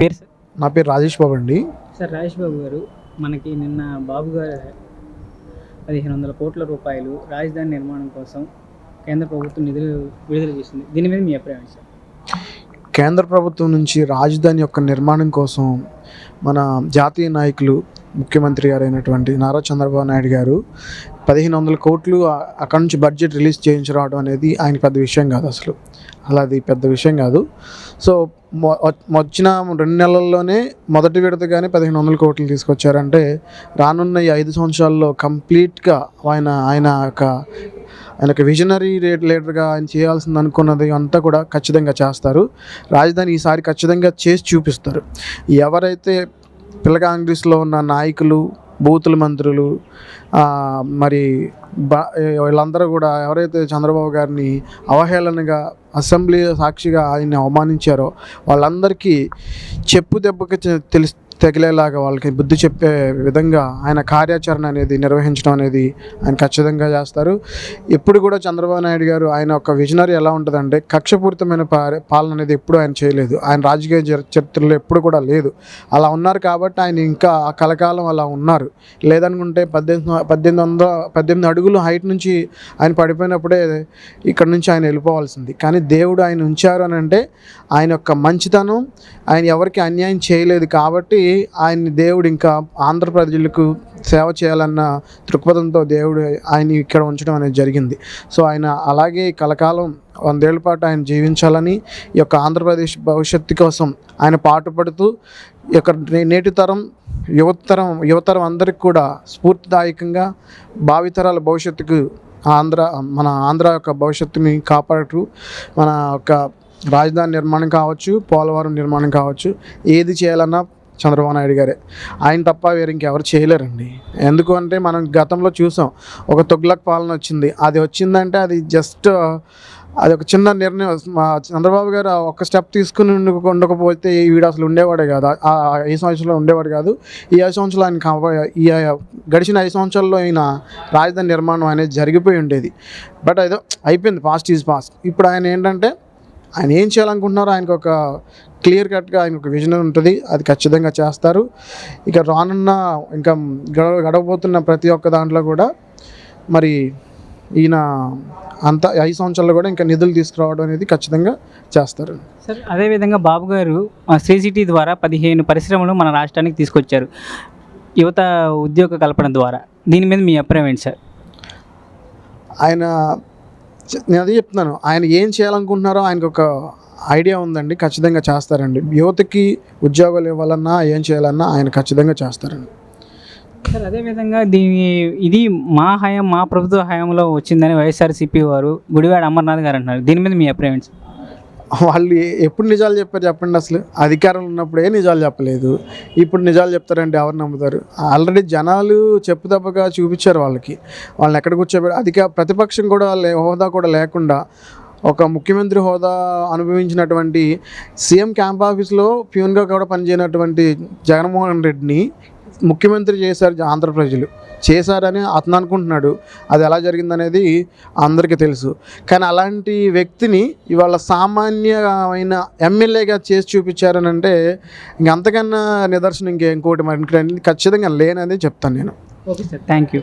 పేరు సార్? నా పేరు రాజేష్ బాబు అండి. సార్ రాజేష్ బాబు గారు మనకి నిన్న బాబు గారు పదిహేను వందల కోట్ల రూపాయలు రాజధాని నిర్మాణం కోసం కేంద్ర ప్రభుత్వం నిధులు విడుదల చేసింది. దీని మీద మీ అభిప్రాయం సార్? కేంద్ర ప్రభుత్వం నుంచి రాజధాని యొక్క నిర్మాణం కోసం మన జాతీయ నాయకులు ముఖ్యమంత్రి గారు అయినటువంటి నారా చంద్రబాబు నాయుడు గారు పదిహేను వందల కోట్లు అక్కడి అక్కడ నుంచి బడ్జెట్ రిలీజ్ చేయించరావడం అనేది ఆయన పెద్ద విషయం కాదు అసలు. అలా అది పెద్ద విషయం కాదు. సో వచ్చిన రెండు నెలల్లోనే మొదటి విడతగానే పదిహేను వందల కోట్లు తీసుకొచ్చారంటే రానున్న ఈ ఐదు సంవత్సరాల్లో కంప్లీట్గా ఆయన ఆయన యొక్క ఆయన ఒక విజనరీ లీడర్గా ఆయన చేయాల్సింది అనుకున్నది అంతా కూడా ఖచ్చితంగా చేస్తారు. రాజధాని ఈసారి ఖచ్చితంగా చేసి చూపిస్తారు. ఎవరైతే పిల్ల కాంగ్రెస్లో ఉన్న నాయకులు బూతుల మంత్రులు మరి వీళ్ళందరూ కూడా ఎవరైతే చంద్రబాబు గారిని అవహేళనగా అసెంబ్లీ సాక్షిగా ఆయన్ని అవమానించారో వాళ్ళందరికీ చెప్పు దెబ్బకి తె- తగిలేలాగా వాళ్ళకి బుద్ధి చెప్పే విధంగా ఆయన కార్యాచరణ అనేది నిర్వహించడం అనేది ఆయన ఖచ్చితంగా చేస్తారు. ఎప్పుడు కూడా చంద్రబాబు నాయుడు గారు ఆయన ఒక విజనరీ ఎలా ఉంటుందంటే కక్షపూరితమైన పాలన అనేది ఎప్పుడు ఆయన చేయలేదు. ఆయన రాజకీయ చరిత్రలో ఎప్పుడు కూడా లేదు. అలా ఉన్నారు కాబట్టి ఆయన ఇంకా ఆ కలకాలం అలా ఉన్నారు. లేదనుకుంటే పద్దెనిమిది పద్దెనిమిది వందల పద్దెనిమిది అడుగులు హైట్ నుంచి ఆయన పడిపోయినప్పుడే ఇక్కడ నుంచి ఆయన వెళ్ళిపోవాల్సింది. కానీ దేవుడు ఆయన ఉంచారు అని అంటే ఆయన యొక్క మంచితనం ఆయన ఎవరికి అన్యాయం చేయలేదు కాబట్టి ఆయన్ని దేవుడు ఇంకా ఆంధ్ర ప్రజలకు సేవ చేయాలన్న దృక్పథంతో దేవుడు ఆయన ఇక్కడ ఉంచడం అనేది జరిగింది. సో ఆయన అలాగే కలకాలం వందేళ్ళ పాటు ఆయన జీవించాలని ఈ యొక్క ఆంధ్రప్రదేశ్ భవిష్యత్తు కోసం ఆయన పాటుపడుతూ ఈ యొక్క నేటి తరం యువతరం యువతరం అందరికి కూడా స్ఫూర్తిదాయకంగా భావితరాల భవిష్యత్తుకు ఆంధ్ర మన ఆంధ్ర యొక్క భవిష్యత్తుని కాపాడుతూ మన యొక్క రాజధాని నిర్మాణం కావచ్చు పోలవరం నిర్మాణం కావచ్చు ఏది చేయాలన్నా చంద్రబాబు నాయుడు గారే. ఆయన తప్ప వేరు ఇంకెవరు చేయలేరండి. ఎందుకు అంటే మనం గతంలో చూసాం ఒక తొగ్లక్ పాలన వచ్చింది. అది వచ్చిందంటే అది జస్ట్ అది ఒక చిన్న నిర్ణయం. చంద్రబాబు గారు ఒక ఒక్క స్టెప్ తీసుకుని ఉండకపోతే ఈ వీడు అసలు ఉండేవాడే కాదు. ఆ ఐదు సంవత్సరాలు ఉండేవాడు కాదు. ఈ ఐదు సంవత్సరాలు ఆయన ఈ గడిచిన ఐదు సంవత్సరాల్లో ఆయన రాజధాని నిర్మాణం అనేది జరిగిపోయి ఉండేది. బట్ ఏదో అయిపోయింది. Past is past. ఇప్పుడు ఆయన ఏంటంటే ఆయన ఏం చేయాలనుకుంటున్నారో ఆయనకు ఒక క్లియర్ కట్గా ఆయనకు ఒక విజన్ ఉంటుంది. అది ఖచ్చితంగా చేస్తారు. ఇక రానున్న ఇంకా గడవ గడవబోతున్న ప్రతి ఒక్క దాంట్లో కూడా మరి ఈయన అంత ఐదు సంవత్సరాల్లో కూడా ఇంకా నిధులు తీసుకురావడం అనేది ఖచ్చితంగా చేస్తారు. సార్ అదేవిధంగా బాబు గారు శ్రీ సిటీ ద్వారా పదిహేను పరిశ్రమలు మన రాష్ట్రానికి తీసుకొచ్చారు. యువత ఉద్యోగ కల్పన ద్వారా. దీని మీద మీ అభిప్రాయం ఏంటి సార్? ఆయన నేను అదే చెప్తున్నాను. ఆయన ఏం చేయాలనుకుంటున్నారో ఆయనకు ఒక ఐడియా ఉందండి. ఖచ్చితంగా చేస్తారండి. యువతకి ఉద్యోగాలు ఇవ్వాలన్నా ఏం చేయాలన్నా ఆయన ఖచ్చితంగా చేస్తారండి. సార్ అదేవిధంగా దీని ఇది మా హయాం మా ప్రభుత్వ హయాంలో వచ్చిందని వైఎస్ఆర్సీపీ వారు గుడివాడ అమర్నాథ్ గారు అంటున్నారు. దీని మీద మీ అభిప్రాయం సార్? వాళ్ళు ఎప్పుడు నిజాలు చెప్పారు చెప్పండి అసలు? అధికారంలో ఉన్నప్పుడే నిజాలు చెప్పలేదు. ఇప్పుడు నిజాలు చెప్తారంటే ఎవరు నమ్ముతారు? ఆల్రెడీ జనాలు చెప్పు తప్పగా చూపించారు వాళ్ళకి. వాళ్ళని ఎక్కడ కూర్చోబెట్టి అధిక ప్రతిపక్షం కూడా లే- హోదా కూడా లేకుండా ఒక ముఖ్యమంత్రి హోదా అనుభవించినటువంటి సీఎం క్యాంప్ ఆఫీస్లో ప్యూన్గా కూడా పనిచేయనటువంటి జగన్మోహన్ రెడ్డిని ముఖ్యమంత్రి చేశారు ఆంధ్ర ప్రజలు. చేశారని అతను అనుకుంటున్నాడు. అది ఎలా జరిగిందనేది అందరికీ తెలుసు. కానీ అలాంటి వ్యక్తిని ఇవాళ సామాన్యమైన ఎమ్మెల్యేగా చేసి చూపించారని అంటే ఇంక అంతకన్నా నిదర్శనం ఇంకేంకోటి మరి ఖచ్చితంగా లేనని చెప్తాను నేను. Okay sir thank you